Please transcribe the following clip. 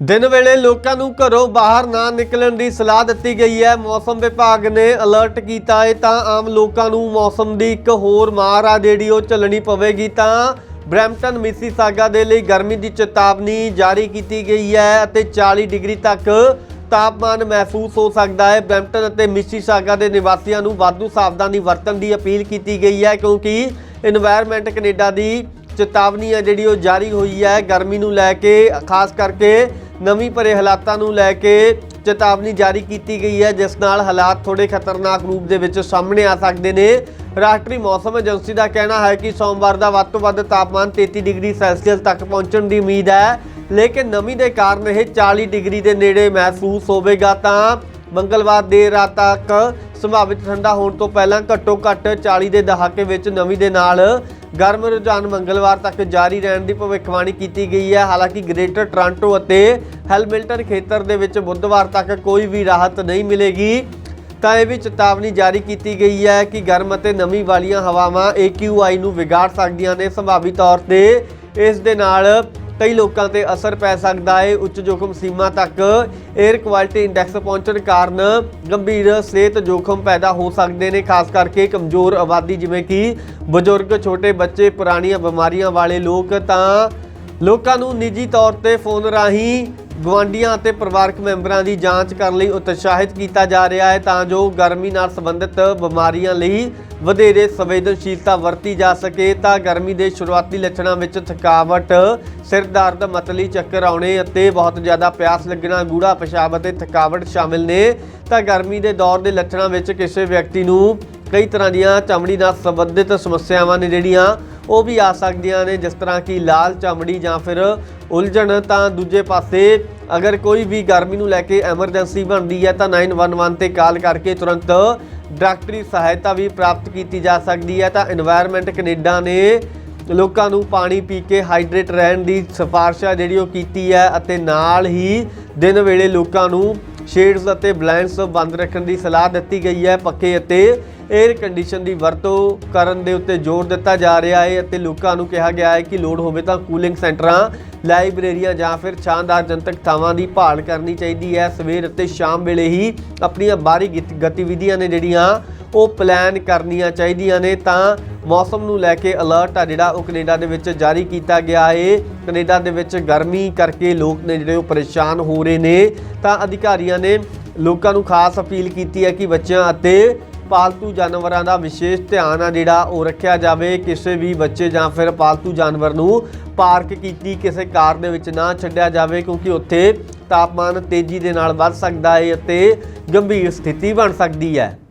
ਦਿਨ ਵੇਲੇ ਲੋਕਾਂ ਨੂੰ ਘਰੋਂ ਬਾਹਰ ਨਾ ਨਿਕਲਣ ਦੀ ਸਲਾਹ ਦਿੱਤੀ ਗਈ ਹੈ। ਮੌਸਮ ਵਿਭਾਗ ਨੇ ਅਲਰਟ ਕੀਤਾ ਹੈ ਤਾਂ ਆਮ ਲੋਕਾਂ ਨੂੰ ਮੌਸਮ ਦੀ ਇੱਕ ਹੋਰ ਮਾਰ ਆ ਜਿਹੜੀ ਉਹ ਚੱਲਣੀ ਪਵੇਗੀ ਤਾਂ ਬ੍ਰੈਂਪਟਨ ਮਿਸੀਸਾਗਾ ਦੇ ਲਈ ਗਰਮੀ ਦੀ ਚੇਤਾਵਨੀ ਜਾਰੀ ਕੀਤੀ ਗਈ ਹੈ ਅਤੇ 40 ਡਿਗਰੀ ਤੱਕ ਤਾਪਮਾਨ ਮਹਿਸੂਸ ਹੋ ਸਕਦਾ ਹੈ। ਬ੍ਰੈਂਪਟਨ ਅਤੇ ਮਿਸੀਸਾਗਾ ਦੇ ਨਿਵਾਸੀਆਂ ਨੂੰ ਵਾਧੂ ਸਾਵਧਾਨੀ ਵਰਤਣ ਦੀ ਅਪੀਲ ਕੀਤੀ ਗਈ ਹੈ ਕਿਉਂਕਿ এনवायरमेंट ਕੈਨੇਡਾ ਦੀ ਚੇਤਾਵਨੀ ਹੈ ਜਿਹੜੀ ਉਹ ਜਾਰੀ ਹੋਈ ਹੈ। ਗਰਮੀ ਨੂੰ ਲੈ ਕੇ, ਖਾਸ ਕਰਕੇ ਨਵੀਂ ਭਰੇ ਹਾਲਾਤਾਂ ਨੂੰ ਲੈ ਕੇ ਚੇਤਾਵਨੀ ਜਾਰੀ ਕੀਤੀ ਗਈ ਹੈ, ਜਿਸ ਨਾਲ ਹਾਲਾਤ ਥੋੜੇ ਖਤਰਨਾਕ ਰੂਪ ਦੇ ਵਿੱਚ ਸਾਹਮਣੇ ਆ ਸਕਦੇ ਨੇ। ਰਾਸ਼ਟਰੀ ਮੌਸਮ ਏਜੰਸੀ ਦਾ ਕਹਿਣਾ ਹੈ ਕਿ ਸੋਮਵਾਰ ਦਾ ਵੱਧ ਤੋਂ ਵੱਧ ਤਾਪਮਾਨ 33 ਡਿਗਰੀ ਸੈਲਸੀਅਸ ਤੱਕ ਪਹੁੰਚਣ ਦੀ ਉਮੀਦ ਹੈ, ਲੇਕਿਨ ਨਮੀ ਦੇ ਕਾਰਨ ਇਹ 40 ਡਿਗਰੀ ਦੇ ਨੇੜੇ ਮਹਿਸੂਸ ਹੋਵੇਗਾ ਤਾਂ ਮੰਗਲਵਾਰ ਦੇਰ ਰਾਤ ਤੱਕ ਸੰਭਾਵਿਤ ਠੰਡਾ ਹੋਣ ਤੋਂ ਪਹਿਲਾਂ ਘੱਟੋ ਘੱਟ 40 ਦੇ ਦਹਾਕੇ ਵਿੱਚ ਨਮੀ ਦੇ ਨਾਲ ਗਰਮ ਰੁਝਾਨ ਮੰਗਲਵਾਰ ਤੱਕ ਜਾਰੀ ਰਹਿਣ ਦੀ ਭਵਿੱਖਬਾਣੀ ਕੀਤੀ ਗਈ ਹੈ। ਹਾਲਾਂਕਿ ਗ੍ਰੇਟਰ ਟੋਰਾਂਟੋ ਅਤੇ ਹੈਲਮਿਲਟਨ ਖੇਤਰ ਦੇ ਵਿੱਚ ਬੁੱਧਵਾਰ ਤੱਕ ਕੋਈ ਵੀ ਰਾਹਤ ਨਹੀਂ ਮਿਲੇਗੀ। ਤਾਂ ਇਹ ਵੀ ਚੇਤਾਵਨੀ ਜਾਰੀ ਕੀਤੀ ਗਈ ਹੈ ਕਿ ਗਰਮ ਅਤੇ ਨਮੀ ਵਾਲੀਆਂ ਹਵਾਵਾਂ AQI ਨੂੰ ਵਿਗਾੜ ਸਕਦੀਆਂ ਨੇ। ਸੰਭਾਵੀ ਤੌਰ ਤੇ ਇਸ ਦੇ ਨਾਲ ਕਈ ਲੋਕਾਂ ਤੇ ਅਸਰ ਪੈ ਸਕਦਾ ਹੈ ਉੱਚ ਜੋਖਮ ਸੀਮਾ ਤੱਕ 에ਅਰ ਕੁਆਲਿਟੀ ਇੰਡੈਕਸ ਪਹੁੰਚਣ ਕਾਰਨ ਗੰਭੀਰ ਸਿਹਤ ਜੋਖਮ ਪੈਦਾ ਹੋ ਸਕਦੇ ਨੇ। ਖਾਸ ਕਰਕੇ ਕਮਜ਼ੋਰ ਆਬਾਦੀ, ਜਿਵੇਂ ਕਿ ਬਜ਼ੁਰਗ, ਛੋਟੇ ਬੱਚੇ, ਪੁਰਾਣੀਆਂ ਬਿਮਾਰੀਆਂ ਵਾਲੇ ਲੋਕ ਤਾਂ ਲੋਕਾਂ ਨੂੰ ਨਿੱਜੀ ਤੌਰ ਤੇ ਫੋਨ ਰਾਹੀਂ ਗਵਾਂਡੀਆਂ ਅਤੇ ਪਰਿਵਾਰਕ ਮੈਂਬਰਾਂ ਦੀ ਜਾਂਚ ਕਰਨ ਲਈ ਉਤਸ਼ਾਹਿਤ ਕੀਤਾ ਜਾ ਰਿਹਾ ਹੈ ਤਾਂ ਜੋ ਗਰਮੀ ਨਾਲ ਸੰਬੰਧਿਤ ਬਿਮਾਰੀਆਂ ਲਈ ਵਧੇਰੇ ਸੰਵੇਦਨਸ਼ੀਲਤਾ ਵਰਤੀ ਜਾ ਸਕੇ ਤਾਂ ਗਰਮੀ ਦੇ ਸ਼ੁਰੂਆਤੀ ਲੱਛਣਾਂ ਵਿੱਚ ਥਕਾਵਟ, ਸਿਰ ਦਰਦ, ਮਤਲੀ ਚੱਕਰ ਆਉਣੇ ਅਤੇ ਬਹੁਤ ਜ਼ਿਆਦਾ ਪਿਆਸ ਲੱਗਣਾ, ਗੂੜਾ ਪਿਸ਼ਾਬ ਅਤੇ ਥਕਾਵਟ ਸ਼ਾਮਿਲ ਨੇ। ਤਾਂ ਗਰਮੀ ਦੇ ਦੌਰ ਦੇ ਲੱਛਣਾਂ ਵਿੱਚ ਕਿਸੇ ਵਿਅਕਤੀ ਨੂੰ ਕਈ ਤਰ੍ਹਾਂ ਦੀਆਂ ਚਮੜੀ ਨਾਲ ਸੰਬੰਧਿਤ ਸਮੱਸਿਆਵਾਂ ਨੇ ਜਿਹੜੀਆਂ ਉਹ ਵੀ ਆ ਸਕਦੀਆਂ ਨੇ, ਜਿਸ ਤਰ੍ਹਾਂ ਕਿ ਲਾਲ ਚਮੜੀ ਜਾਂ ਫਿਰ ਉਲਝਣ। ਤਾਂ ਦੂਜੇ ਪਾਸੇ ਅਗਰ ਕੋਈ ਵੀ ਗਰਮੀ ਨੂੰ ਲੈ ਕੇ ਐਮਰਜੈਂਸੀ ਬਣਦੀ ਹੈ ਤਾਂ 911 ਤੇ ਕਾਲ ਕਰਕੇ ਤੁਰੰਤ ਡਾਕਟਰੀ ਸਹਾਇਤਾ ਵੀ ਪ੍ਰਾਪਤ ਕੀਤੀ ਜਾ ਸਕਦੀ ਹੈ ਤਾਂ এনवायरमेंट ਕੈਨੇਡਾ ਨੇ ਲੋਕਾਂ ਨੂੰ ਪਾਣੀ ਪੀ ਕੇ ਹਾਈਡਰੇਟ ਰਹਿਣ ਦੀ ਸਿਫਾਰਿਸ਼ ਜਿਹੜੀ ਉਹ ਕੀਤੀ ਹੈ ਅਤੇ ਨਾਲ ਹੀ ਦਿਨ ਵੇਲੇ ਲੋਕਾਂ ਨੂੰ ਸ਼ੇਡਸ ਅਤੇ ਬਲਾਈਂਡਸ ਬੰਦ ਰੱਖਣ ਦੀ ਸਲਾਹ ਦਿੱਤੀ ਗਈ ਹੈ ਪੱਕੇ ਅਤੇ 에ਅਰ ਕੰਡੀਸ਼ਨ ਦੀ ਵਰਤੋਂ ਕਰਨ ਦੇ ਉੱਤੇ ਜ਼ੋਰ ਦਿੱਤਾ ਜਾ ਰਿਹਾ ਹੈ ਅਤੇ ਲੋਕਾਂ ਨੂੰ ਕਿਹਾ ਗਿਆ ਹੈ ਕਿ ਲੋੜ ਹੋਵੇ ਤਾਂ ਕੂਲਿੰਗ ਸੈਂਟਰਾਂ ਲਾਇਬ੍ਰੇਰੀਆਂ ਜਾਂ ਫਿਰ ਸ਼ਾਨਦਾਰ ਜਨਤਕ ਥਾਵਾਂ ਦੀ ਭਾਲ ਕਰਨੀ ਚਾਹੀਦੀ ਹੈ। ਸਵੇਰ ਅਤੇ ਸ਼ਾਮ ਵੇਲੇ ਹੀ ਆਪਣੀਆਂ ਬਾਹਰੀ ਗਤ- ਗਤੀਵਿਧੀਆਂ ਨੇ ਜਿਹੜੀਆਂ ਉਹ ਪਲਾਨ ਕਰਨੀਆਂ ਚਾਹੀਦੀਆਂ ਨੇ ਤਾਂ ਮੌਸਮ ਨੂੰ ਲੈ ਕੇ ਅਲਰਟ ਆ ਜਿਹੜਾ ਉਹ ਕੈਨੇਡਾ ਦੇ ਵਿੱਚ ਜਾਰੀ ਕੀਤਾ ਗਿਆ ਹੈ ਕੈਨੇਡਾ ਦੇ ਵਿੱਚ ਗਰਮੀ ਕਰਕੇ ਲੋਕ ਨੇ ਜਿਹੜੇ ਉਹ ਪਰੇਸ਼ਾਨ ਹੋ ਰਹੇ ਨੇ। ਤਾਂ ਅਧਿਕਾਰੀਆਂ ਨੇ ਲੋਕਾਂ ਨੂੰ ਖਾਸ ਅਪੀਲ ਕੀਤੀ ਹੈ ਕਿ ਬੱਚਿਆਂ ਅਤੇ ਪਾਲਤੂ ਜਾਨਵਰਾਂ ਦਾ ਵਿਸ਼ੇਸ਼ ਧਿਆਨ ਆ ਜਿਹੜਾ ਉਹ ਰੱਖਿਆ ਜਾਵੇ। ਕਿਸੇ ਵੀ ਬੱਚੇ ਜਾਂ ਫਿਰ ਪਾਲਤੂ ਜਾਨਵਰ ਨੂੰ ਪਾਰਕ ਕੀਤੀ ਕਿਸੇ ਕਾਰ ਦੇ ਵਿੱਚ ਨਾ ਛੱਡਿਆ ਜਾਵੇ ਕਿਉਂਕਿ ਉੱਥੇ ਤਾਪਮਾਨ ਤੇਜ਼ੀ ਦੇ ਨਾਲ ਵੱਧ ਸਕਦਾ ਹੈ ਅਤੇ ਗੰਭੀਰ ਸਥਿਤੀ ਬਣ ਸਕਦੀ ਹੈ।